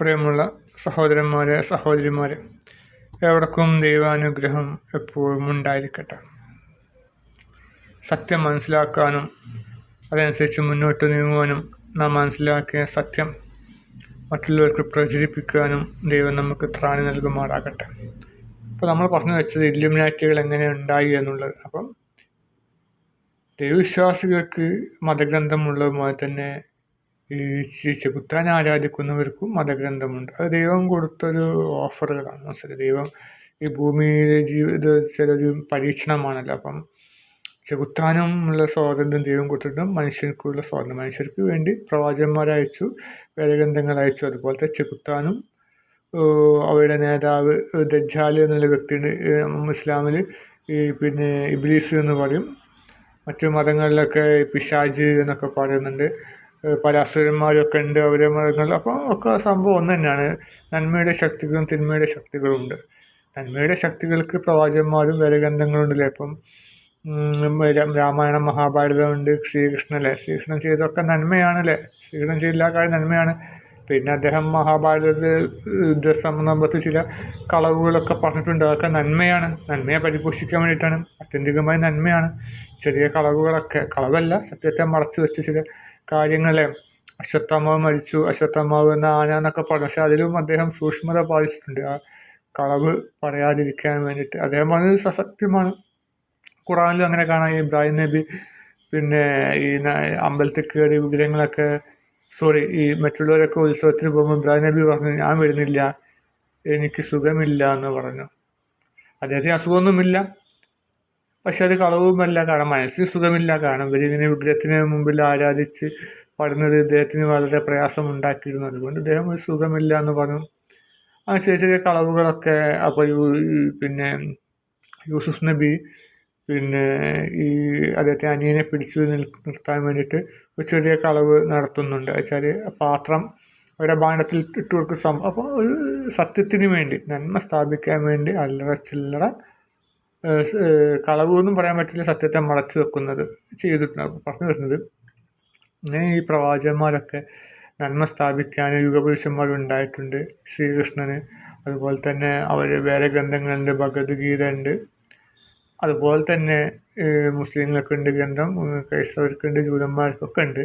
പ്രിയമുള്ള സഹോദരന്മാരെ സഹോദരിമാരെ എവർക്കും ദൈവാനുഗ്രഹം എപ്പോഴും ഉണ്ടായിരിക്കട്ടെ. സത്യം മനസ്സിലാക്കാനും അതനുസരിച്ച് മുന്നോട്ട് നീങ്ങുവാനും നാം മനസ്സിലാക്കിയ സത്യം മറ്റുള്ളവർക്ക് പ്രചരിപ്പിക്കാനും ദൈവം നമുക്ക് ത്രാണി നൽകുമാറാകട്ടെ. അപ്പോൾ നമ്മൾ പറഞ്ഞു വെച്ചത് ഇല്ലുമിനാറ്റികൾ എങ്ങനെ ഉണ്ടായി എന്നുള്ളത്. അപ്പം ദൈവവിശ്വാസികൾക്ക് മതഗ്രന്ഥമുള്ളതുപോലെ തന്നെ ഈ ചെകുത്താൻ ആരാധിക്കുന്നവർക്കും മതഗ്രന്ഥമുണ്ട്. അത് ദൈവം കൊടുത്തൊരു ഓഫറുകളാണ്. മനസ്സിലായി ദൈവം ഈ ഭൂമിയിലെ ജീവിത ഒരു പരീക്ഷണമാണല്ലോ. അപ്പം ചെകുത്താനും ഉള്ള സ്വാതന്ത്ര്യം ദൈവം കൊടുത്തിട്ടും മനുഷ്യർക്കുള്ള സ്വാതന്ത്ര്യം. മനുഷ്യർക്ക് വേണ്ടി പ്രവാചന്മാർ അയച്ചു വേദഗ്രന്ഥങ്ങൾ അയച്ചു. അതുപോലത്തെ ചെകുത്താനും അവരുടെ നേതാവ് ദജ്ജാൽ എന്നുള്ള വ്യക്തി ഇസ്ലാമിൽ ഈ പിന്നെ ഇബ്ലീസ് എന്ന് പറയും. മറ്റു മതങ്ങളിലൊക്കെ പിശാജ് എന്നൊക്കെ പറയുന്നുണ്ട്. പല അസുരന്മാരൊക്കെ ഉണ്ട് അവരെ മൃഗങ്ങൾ അപ്പോൾ ഒക്കെ സംഭവം ഒന്ന് തന്നെയാണ്. നന്മയുടെ ശക്തികളും തിന്മയുടെ ശക്തികളും ഉണ്ട്. നന്മയുടെ ശക്തികൾക്ക് പ്രവാചകന്മാരും വേദഗ്രന്ഥങ്ങളുണ്ടല്ലേ? ഇപ്പം രാമായണം മഹാഭാരതം ഉണ്ട് ശ്രീകൃഷ്ണൻ ചെയ്തൊക്കെ നന്മയാണല്ലേ? ശ്രീകൃഷ്ണൻ ചെയ്ത കാര്യം നന്മയാണ്. പിന്നെ അദ്ദേഹം മഹാഭാരത യുദ്ധസംബന്ധത്തിൽ ചില കളവുകളൊക്കെ പറഞ്ഞിട്ടുണ്ട്. അതൊക്കെ നന്മയാണ്. നന്മയെ പരിപോഷിക്കാൻ വേണ്ടിയിട്ടാണ്. അത്യന്തികമായി നന്മയാണ്. ചെറിയ കളവുകളൊക്കെ കളവല്ല സത്യത്തെ മറച്ചു വെച്ച് ചില കാര്യങ്ങളെ. അശ്വത്ഥമാവ് മരിച്ചു. അശ്വത്ഥമാവ് എന്ന ആന എന്നൊക്കെ പറഞ്ഞു. പക്ഷെ അതിലും അദ്ദേഹം സൂക്ഷ്മത പാലിച്ചിട്ടുണ്ട്. ആ കളവ് പറയാതിരിക്കാൻ വേണ്ടിയിട്ട്. അദ്ദേഹം പറഞ്ഞത് സസത്യമാണ്. ഖുറാനിലും അങ്ങനെ കാണാം. ഇബ്രാഹിം നബി പിന്നെ ഈ അമ്പലത്തിൽ കയറി വിഗ്രഹങ്ങളൊക്കെ സോറി ഈ മറ്റുള്ളവരൊക്കെ ഉത്സവത്തിന് പോകുമ്പോൾ ഇബ്രാഹിം നബി പറഞ്ഞു ഞാൻ വരുന്നില്ല. എനിക്ക് സുഖമില്ല എന്ന് പറഞ്ഞു. അദ്ദേഹത്തിന് അസുഖമൊന്നുമില്ല. പക്ഷെ അത് കളവുമല്ല കാരണം മനസ്സിന് സുഖമില്ല കാരണം ഇവരിങ്ങനെ വിഗ്രഹത്തിന് മുമ്പിൽ ആരാധിച്ച് പാടുന്നത് ഇദ്ദേഹത്തിന് വളരെ പ്രയാസം ഉണ്ടാക്കിയിരുന്നു അതുകൊണ്ട് ഇദ്ദേഹം ഒരു സുഖമില്ല എന്ന് പറഞ്ഞു. ആ ചെറിയ ചെറിയ കളവുകളൊക്കെ അപ്പോൾ പിന്നെ യൂസുഫ് നബി പിന്നെ ഈ അദ്ദേഹത്തെ അനിയനെ പിടിച്ചു നിർത്താൻ വേണ്ടിയിട്ട് ഒരു ചെറിയ കളവ് നടത്തുന്നുണ്ട്. വെച്ചാൽ പാത്രം അവരുടെ ഭാണ്ഡത്തിൽ ഇട്ട് കൊടുക്കുന്ന സംഭവം. അപ്പോൾ ഒരു സത്യത്തിന് വേണ്ടി നന്മ സ്ഥാപിക്കാൻ വേണ്ടി അല്ലറ ചില്ലറ കളവെന്നും പറയാൻ പറ്റില്ല. സത്യത്തെ മറച്ചു വെക്കുന്നത് ചെയ്തിട്ടുണ്ട് പറഞ്ഞു വരുന്നത് ഇങ്ങനെ ഈ പ്രവാചകന്മാരൊക്കെ നന്മ സ്ഥാപിക്കാൻ യുഗപുരുഷന്മാരുണ്ടായിട്ടുണ്ട് ശ്രീകൃഷ്ണന് അതുപോലെ തന്നെ അവർ വേറെ ഗ്രന്ഥങ്ങളുണ്ട്. ഭഗവത്ഗീത ഉണ്ട്. അതുപോലെ തന്നെ മുസ്ലിങ്ങൾക്ക് ഉണ്ട് ഗ്രന്ഥം ക്രൈസ്തവർക്കുണ്ട് ജൂതന്മാർക്കൊക്കെ ഉണ്ട്.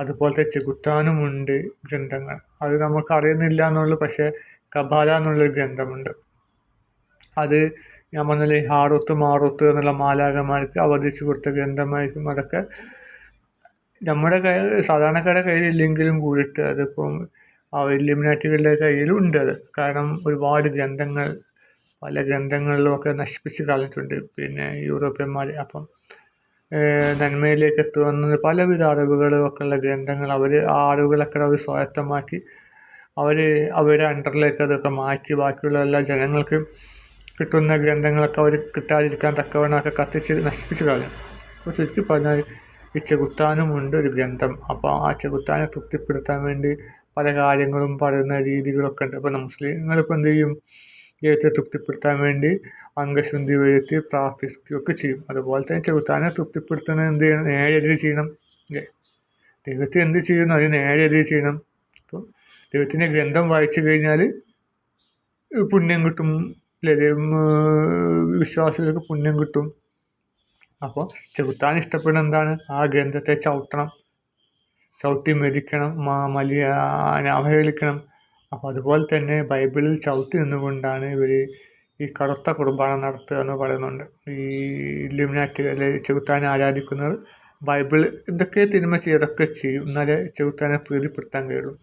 അതുപോലത്തെ ചെകുത്താനുമുണ്ട് ഗ്രന്ഥങ്ങൾ. അത് നമുക്ക് അറിയുന്നില്ല എന്നുള്ളു പക്ഷേ കബാല എന്നുള്ളൊരു ഗ്രന്ഥമുണ്ട്. അത് ഞാൻ പറഞ്ഞില്ലേ ഹാറൂത്ത് മാറൂത്ത് എന്നുള്ള മാലാകമാർക്ക് അവതരിച്ചു കൊടുത്ത ഗ്രന്ഥമായിരിക്കും അതൊക്കെ. നമ്മുടെ കയ്യിൽ സാധാരണക്കാരുടെ കയ്യിൽ ഇല്ലെങ്കിലും കൂടിയിട്ട് അതിപ്പം ആ ഇല്ലുമിനാറ്റികളുടെ കയ്യിലും ഉണ്ട് അത്. കാരണം ഒരുപാട് ഗ്രന്ഥങ്ങൾ പല ഗ്രന്ഥങ്ങളിലും ഒക്കെ നശിപ്പിച്ച് കളഞ്ഞിട്ടുണ്ട്. പിന്നെ യൂറോപ്യന്മാർ അപ്പം നന്മയിലേക്ക് എത്തുന്നത് പലവിധ അറിവുകളും ഒക്കെ ഉള്ള ഗ്രന്ഥങ്ങൾ. അവർ ആ അറിവുകളൊക്കെ അവർ സ്വായത്തമാക്കി അവർ അവരുടെ അണ്ടറിലേക്ക് അതൊക്കെ മാറ്റി ബാക്കിയുള്ള എല്ലാ ജനങ്ങൾക്ക് കിട്ടുന്ന ഗ്രന്ഥങ്ങളൊക്കെ അവർ കിട്ടാതിരിക്കാൻ തക്കവണ്ണമൊക്കെ കത്തിച്ച് നശിപ്പിച്ചു കളയും അപ്പോൾ ചുരുക്കി പറഞ്ഞാൽ ഈ ചെകുത്താനുമുണ്ട് ഒരു ഗ്രന്ഥം. അപ്പോൾ ആ ചെകുത്താനെ തൃപ്തിപ്പെടുത്താൻ വേണ്ടി പല കാര്യങ്ങളും പറയുന്ന രീതികളൊക്കെ ഉണ്ട്. അപ്പോൾ മുസ്ലിങ്ങളിപ്പോൾ എന്ത് ചെയ്യും? ദൈവത്തെ തൃപ്തിപ്പെടുത്താൻ വേണ്ടി അംഗശുദ്ധി വരുത്തി പ്രാർത്ഥിക്കുകയൊക്കെ ചെയ്യും. അതുപോലെ തന്നെ ചെകുത്താനെ തൃപ്തിപ്പെടുത്തുന്നത് എന്ത് ചെയ്യണം? നേരെ എതിര് ചെയ്യണം. അല്ലേ? ദൈവത്തെ എന്ത് ചെയ്യുന്നു? അതിന് നേരെ എതിര് ചെയ്യണം. അപ്പോൾ ദൈവത്തിന്റെ ഗ്രന്ഥം വായിച്ചു കഴിഞ്ഞാൽ പുണ്യം കിട്ടും. അല്ലേ വിശ്വാസികൾക്ക് പുണ്യം കിട്ടും. അപ്പോൾ ചെകുത്താൻ ഇഷ്ടപ്പെടുന്ന എന്താണ്? ആ ഗ്രന്ഥത്തെ ചവിട്ടണം. ചവിട്ടി മെതിക്കണം മലിയ അവഹേളിക്കണം അപ്പോൾ അതുപോലെ തന്നെ ബൈബിളിൽ ചവിട്ടി നിന്നുകൊണ്ടാണ് ഇവർ ഈ കറുത്ത കുർബാന നടത്തുക എന്ന് പറയുന്നുണ്ട്. ഈ ലിമിനാറ്റി അല്ലെങ്കിൽ ചെകുത്താനെ ആരാധിക്കുന്നവർ ബൈബിൾ ഇതൊക്കെ തിന്മ ചെയ്തൊക്കെ ചെയ്യും. എന്നാലേ ചെകുത്താനെ പ്രീതിപ്പെടുത്താൻ കഴിയുള്ളൂ.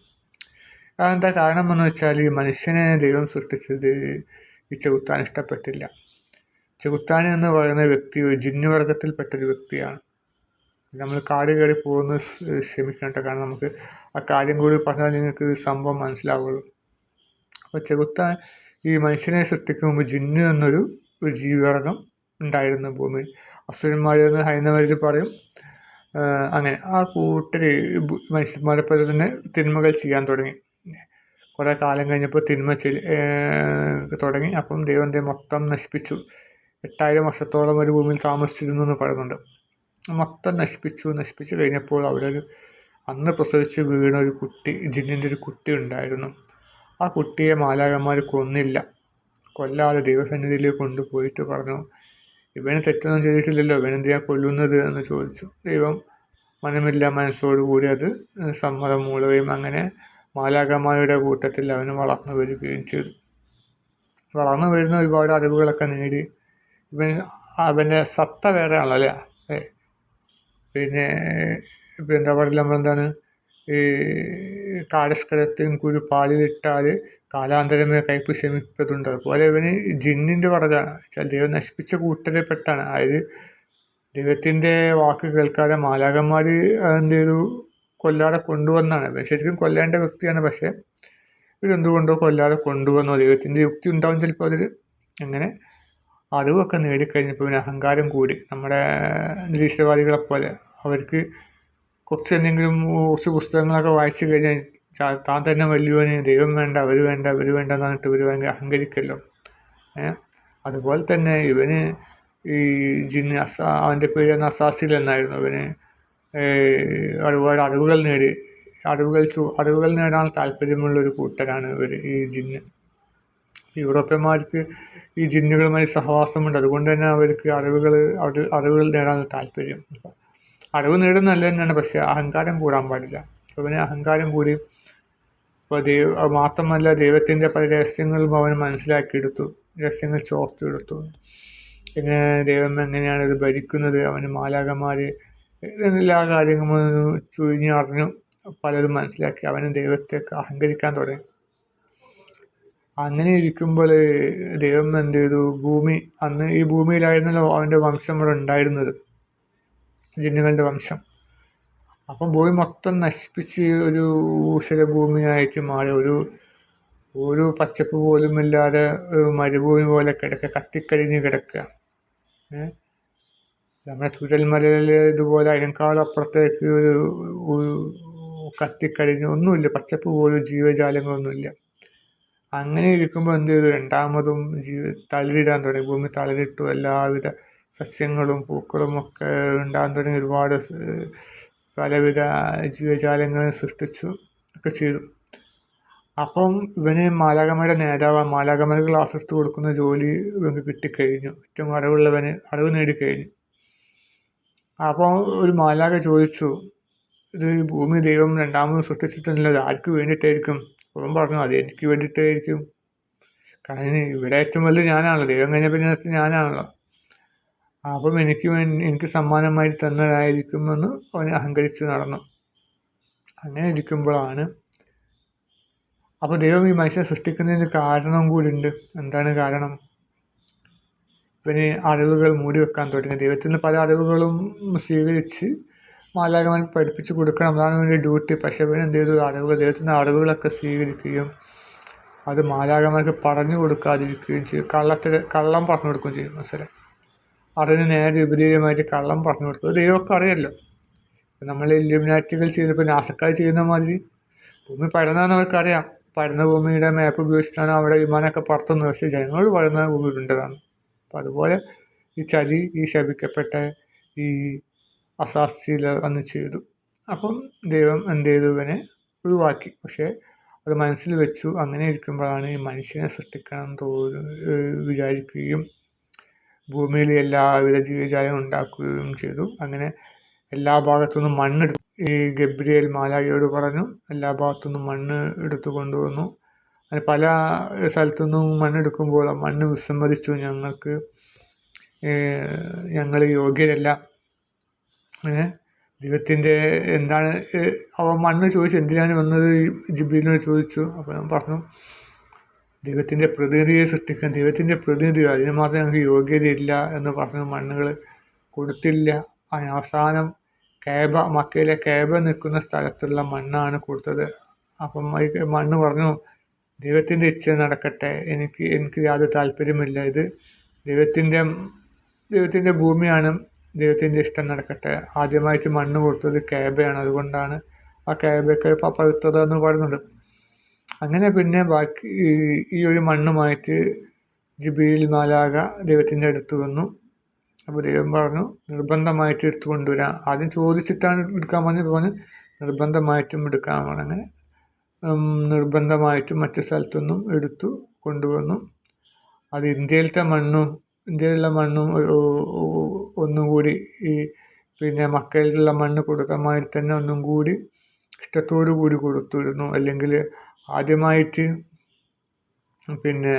അതെന്താ കാരണം എന്ന് വെച്ചാൽ ഈ മനുഷ്യനെ ദൈവം സൃഷ്ടിച്ചത് ഈ ചെകുത്താൻ ഇഷ്ടപ്പെട്ടില്ല. ചെകുത്താൻ എന്ന് പറയുന്ന വ്യക്തി ഒരു ജിന്നുവർഗത്തിൽപ്പെട്ടൊരു വ്യക്തിയാണ്. നമ്മൾ കാട് കയറി പോകുന്നത് ക്ഷമിക്കണം കാരണം നമുക്ക് ആ കാര്യം കൂടി പറഞ്ഞാൽ നിങ്ങൾക്ക് സംഭവം മനസ്സിലാവുള്ളൂ. അപ്പോൾ ചെകുത്താൻ ഈ മനുഷ്യനെ സൃഷ്ടിക്കുമ്പോൾ ജിന്ന് എന്നൊരു ഒരു ജീവിവർഗം ഉണ്ടായിരുന്നു ഭൂമിയിൽ. അസുരന്മാരെന്ന് ഹൈന്ദവരിൽ പറയും. അങ്ങനെ ആ കൂട്ടർ മനുഷ്യന്മാരെ പോലെ തന്നെ തിന്മകൾ ചെയ്യാൻ തുടങ്ങി. കുറേ കാലം കഴിഞ്ഞപ്പോൾ തിന്മ തുടങ്ങി. അപ്പം ദൈവം ദൈവം മൊത്തം നശിപ്പിച്ചു. എട്ടായിരം വർഷത്തോളം ഒരു ഭൂമിയിൽ താമസിച്ചിരുന്നു എന്ന് പറയുന്നുണ്ട്. മൊത്തം നശിപ്പിച്ചു നശിപ്പിച്ചു കഴിഞ്ഞപ്പോൾ അവരൊരു അന്ന് പ്രസവിച്ച് വീണ ഒരു കുട്ടി ജിന്നിന്റെ ഒരു കുട്ടി ഉണ്ടായിരുന്നു. ആ കുട്ടിയെ മാലാകന്മാർ കൊന്നില്ല. കൊല്ലാതെ ദൈവസന്നിധിയിലേക്ക് കൊണ്ടുപോയിട്ട് പറഞ്ഞു ഇവന് തെറ്റൊന്നും ചെയ്തിട്ടില്ലല്ലോ. ഇവനെന്തിനാ കൊല്ലുന്നത്? എന്ന് ചോദിച്ചു. ദൈവം മനമില്ല മനസ്സോടുകൂടി അത് സമ്മതം മൂളുകയും അങ്ങനെ മാലാകന്മാരുടെ കൂട്ടത്തിൽ അവന് വളർന്നു വരികയും ചെയ്തു. വളർന്നു വരുന്ന ഒരുപാട് അറിവുകളൊക്കെ നേടി. ഇവൻ അവന്റെ സത്ത വേറെ ആണല്ലേ പിന്നെ ഇപ്പം എന്താ പറയുക നമ്മളെന്താണ് ഈ കാടസ്കരത്തിൻ കുരു പാലിലിട്ടാൽ കാലാന്തരമേ കയ്പ് ശമിപ്പതുണ്ട്. അതുപോലെ ഇവന് ജിന്നിന്റെ വെച്ചാൽ ദൈവം നശിപ്പിച്ച കൂട്ടരെ പെട്ടാണ്. അതായത് ദൈവത്തിന്റെ വാക്ക് കേൾക്കാതെ മാലാകന്മാർ എന്ത് ചെയ്തു? കൊല്ലാതെ കൊണ്ടുവന്നാണ്. ശരിക്കും കൊല്ലേണ്ട വ്യക്തിയാണ്. പക്ഷേ ഇതെന്തുകൊണ്ടോ കൊല്ലാതെ കൊണ്ടുവന്നു. ദൈവത്തിന്റെ യുക്തി ഉണ്ടാവും ചിലപ്പോൾ അതിൽ. അങ്ങനെ അറിവൊക്കെ നേടിക്കഴിഞ്ഞപ്പോൾ പിന്നെ അഹങ്കാരം കൂടി. നമ്മുടെ നിരീശ്വരവാദികളെ പോലെ അവർക്ക് കുറച്ച് എന്തെങ്കിലും കുറച്ച് പുസ്തകങ്ങളൊക്കെ വായിച്ചു കഴിഞ്ഞാൽ താൻ തന്നെ വലിയവന് ദൈവം വേണ്ട അവർ വേണ്ട അവർ വേണ്ട എന്ന് പറഞ്ഞിട്ട് ഇവർ ഭയങ്കര അഹങ്കരിക്കല്ലോ. അതുപോലെ തന്നെ ഇവന് ഈ ജിന്ന് അസ അവന്റെ പേര് അസാസിൽ എന്നായിരുന്നു. അവന് ഒരുപാട് അറിവുകൾ നേടി അറിവുകൾ അറിവുകൾ നേടാൻ താല്പര്യമുള്ള ഒരു കൂട്ടരാണ് ഇവർ ഈ ജിന്ന്. യൂറോപ്യന്മാർക്ക് ഈ ജിന്നുകളുമായി സഹവാസമുണ്ട്. അതുകൊണ്ട് തന്നെ അവർക്ക് അറിവുകൾ അറിവുകൾ നേടാൻ താല്പര്യം. അറിവ് നേടുന്നല്ല തന്നെയാണ് പക്ഷേ അഹങ്കാരം കൂടാൻ പാടില്ല. അവന് അഹങ്കാരം കൂടി അപ്പോൾ ദൈവ മാത്രമല്ല ദൈവത്തിന്റെ പല രഹസ്യങ്ങളും അവൻ മനസ്സിലാക്കിയെടുത്തു രഹസ്യങ്ങൾ ചോർത്തെടുത്തു പിന്നെ ദൈവം എങ്ങനെയാണ് ഇത് ഭരിക്കുന്നത്? അവന് മാലാകന്മാർ എല്ലാ കാര്യങ്ങളും ചുഴിഞ്ഞറിഞ്ഞു പലരും മനസ്സിലാക്കി. അവന് ദൈവത്തെ അഹങ്കരിക്കാൻ തുടങ്ങി. അങ്ങനെ ഇരിക്കുമ്പോൾ ദൈവം എന്ത് ചെയ്തു? ഭൂമി അന്ന് ഈ ഭൂമിയിലായിരുന്നല്ലോ അവന്റെ വംശം ഇവിടെ ഉണ്ടായിരുന്നത്. ജിന്നുകളുടെ വംശം. അപ്പം ഭൂമി മൊത്തം നശിപ്പിച്ച് ഒരു ഊഷര ഭൂമിയായിട്ട് മാറി. ഒരു ഒരു പച്ചപ്പ് പോലും ഇല്ലാതെ മരുഭൂമി പോലെ കിടക്കുക കത്തിക്കരിഞ്ഞ് കിടക്കുക. നമ്മുടെ ചുരൽമലയിൽ ഇതുപോലെ അതിനേക്കാളും അപ്പുറത്തേക്ക് ഒരു ഒന്നുമില്ല. പച്ചപ്പ് പോലും ജീവജാലങ്ങളൊന്നുമില്ല. അങ്ങനെ ഇരിക്കുമ്പോൾ എന്ത് ചെയ്തു? രണ്ടാമതും ജീവി തളിരിടാൻ തുടങ്ങി. ഭൂമി തളിരിട്ടു. എല്ലാവിധ സസ്യങ്ങളും പൂക്കളും ഒക്കെ ഉണ്ടാകാൻ തുടങ്ങി. ഒരുപാട് പലവിധ ജീവജാലങ്ങൾ സൃഷ്ടിച്ചു ഒക്കെ ചെയ്തു. അപ്പം ഇവന് മാലാകമയുടെ നേതാവ്. മാലാകന്മാർക്ക് ക്ലാസ് എടുത്ത് കൊടുക്കുന്ന ജോലി ഇവന് കിട്ടിക്കഴിഞ്ഞു. ഏറ്റവും അറിവുള്ളവന് അറിവ് നേടിക്കഴിഞ്ഞു. അപ്പോൾ ഒരു മാലാക ചോദിച്ചു ഇത് ഭൂമി ദൈവം രണ്ടാമത് സൃഷ്ടിച്ചിട്ടുണ്ടല്ലോ ആർക്ക് വേണ്ടിയിട്ടായിരിക്കും? അവൻ പറഞ്ഞു അത് എനിക്ക് വേണ്ടിയിട്ടായിരിക്കും. കാരണം ഇവിടെ ഏറ്റവും വലുത് ഞാനാണല്ലോ ദൈവം കഴിഞ്ഞ പിന്നെ ഞാനാണല്ലോ. അപ്പം എനിക്ക് എനിക്ക് സമ്മാനമായി തന്നതായിരിക്കുമെന്ന് അവൻ അഹങ്കരിച്ച് നടന്നു. അങ്ങനെ ഇരിക്കുമ്പോഴാണ് അപ്പോൾ ദൈവം ഈ മനുഷ്യനെ സൃഷ്ടിക്കുന്നതിന് കാരണം കൂടിയുണ്ട് എന്താണ് കാരണം? ഇവന് അറിവുകൾ മൂടി വെക്കാൻ തുടങ്ങി. ദൈവത്തിൽ നിന്ന് പല അറിവുകളും സ്വീകരിച്ച് മാലാകമൻ പഠിപ്പിച്ചു കൊടുക്കണം. അതാണ് അവന്റെ ഡ്യൂട്ടി പക്ഷേ ഇവൻ എന്ത് ചെയ്തു? അറിവുകൾ ദൈവത്തിന്റെ അറിവുകളൊക്കെ സ്വീകരിക്കുകയും അത് മാലാകമാർക്ക് പറഞ്ഞു കൊടുക്കാതിരിക്കുകയും ചെയ്യും കള്ളത്തിൽ കള്ളം പറഞ്ഞു കൊടുക്കുകയും ചെയ്യും മനസ്സിലായി അറിവിന് നേരെ വിപരീതമായിട്ട് കള്ളം പറഞ്ഞു കൊടുക്കും ദൈവമൊക്കെ അറിയല്ലോ. നമ്മൾ ഇല്ലുമിനാറ്റികൾ ചെയ്തപ്പോൾ നാസക്കാർ ചെയ്യുന്ന മാതിരി ഭൂമി പരന്നതെന്ന് അവർക്കറിയാം. പരന്ന ഭൂമിയുടെ മാപ്പ് ഉപയോഗിച്ചിട്ടാണ് അവിടെ വിമാനമൊക്കെ പറത്തുന്നത്. പക്ഷേ ജനങ്ങൾ പരന്ന ഭൂമി ഉണ്ടതാണ് അപ്പം അതുപോലെ ഈ ചതി ഈ ശപിക്കപ്പെട്ട ഈ അസാസ്തിയിൽ അന്ന് ചെയ്തു അപ്പം ദൈവം എന്ത് ചെയ്തു? ഇവനെ ഒഴിവാക്കി. പക്ഷേ അത് മനസ്സിൽ വെച്ചു. അങ്ങനെ ഇരിക്കുമ്പോഴാണ് ഈ മനുഷ്യനെ സൃഷ്ടിക്കണം തോന്നു വിചാരിക്കുകയും ഭൂമിയിൽ എല്ലാവിധ ജീവജാലം ഉണ്ടാക്കുകയും ചെയ്തു. അങ്ങനെ എല്ലാ ഭാഗത്തുനിന്നും മണ്ണെടുത്തു. ഈ ഗബ്രിയേൽ മാലാഖയോട് പറഞ്ഞു എല്ലാ ഭാഗത്തുനിന്നും മണ്ണ് എടുത്തു കൊണ്ടുവന്നു അങ്ങനെ പല സ്ഥലത്തു നിന്നും മണ്ണെടുക്കുമ്പോൾ മണ്ണ് വിസമ്മതിച്ചു ഞങ്ങൾക്ക് ഞങ്ങൾ യോഗ്യരല്ല. ദൈവത്തിന്റെ എന്താണ് അവ മണ്ണ് ചോദിച്ചു എന്തിനാണ് വന്നത്? ജിബിലിനോട് ചോദിച്ചു. അപ്പോൾ ഞാൻ പറഞ്ഞു ദൈവത്തിന്റെ പ്രതിനിധിയെ സൃഷ്ടിക്കാൻ ദൈവത്തിന്റെ പ്രതിനിധി അതിന് മാത്രം ഞങ്ങൾക്ക് യോഗ്യതയില്ല എന്ന് പറഞ്ഞു മണ്ണുകൾ കൊടുത്തില്ല. അവസാനം കേബ മക്കയിലെ കേബ നിൽക്കുന്ന സ്ഥലത്തുള്ള മണ്ണാണ് കൊടുത്തത്. അപ്പം മണ്ണ് പറഞ്ഞു ദൈവത്തിന്റെ ഇച്ഛ നടക്കട്ടെ. എനിക്ക് എനിക്ക് യാതൊരു താല്പര്യമില്ല ഇത് ദൈവത്തിന്റെ ദൈവത്തിന്റെ ഭൂമിയാണ്. ദൈവത്തിന്റെ ഇഷ്ടം നടക്കട്ടെ. ആദ്യമായിട്ട് മണ്ണ് കൊടുത്തത് കേബയാണ്. അതുകൊണ്ടാണ് ആ കേബയൊക്കെ പവിത്രത എന്ന് പറയുന്നത്. അങ്ങനെ പിന്നെ ബാക്കി ഈ ഒരു മണ്ണുമായിട്ട് ജിബിയിൽ മാലാക ദൈവത്തിന്റെ അടുത്ത് വന്നു. അപ്പോൾ ദൈവം പറഞ്ഞു നിർബന്ധമായിട്ട് എടുത്തു കൊണ്ടുവരാം ആദ്യം ചോദിച്ചിട്ടാണ് എടുക്കാൻ പറഞ്ഞു പറഞ്ഞ് നിർബന്ധമായിട്ടും എടുക്കാൻ അങ്ങനെ നിർബന്ധമായിട്ടും മറ്റു സ്ഥലത്തുനിന്നും എടുത്തു കൊണ്ടുവന്നു. അത് ഇന്ത്യയിലത്തെ മണ്ണും ഇന്ത്യയിലുള്ള മണ്ണും ഒന്നും കൂടി ഈ പിന്നെ മക്കയിലുള്ള മണ്ണ് കൊടുത്ത മാതിരി തന്നെ ഒന്നും കൂടി ഇഷ്ടത്തോടു കൂടി കൊടുത്തിരുന്നു. അല്ലെങ്കിൽ ആദ്യമായിട്ട് പിന്നെ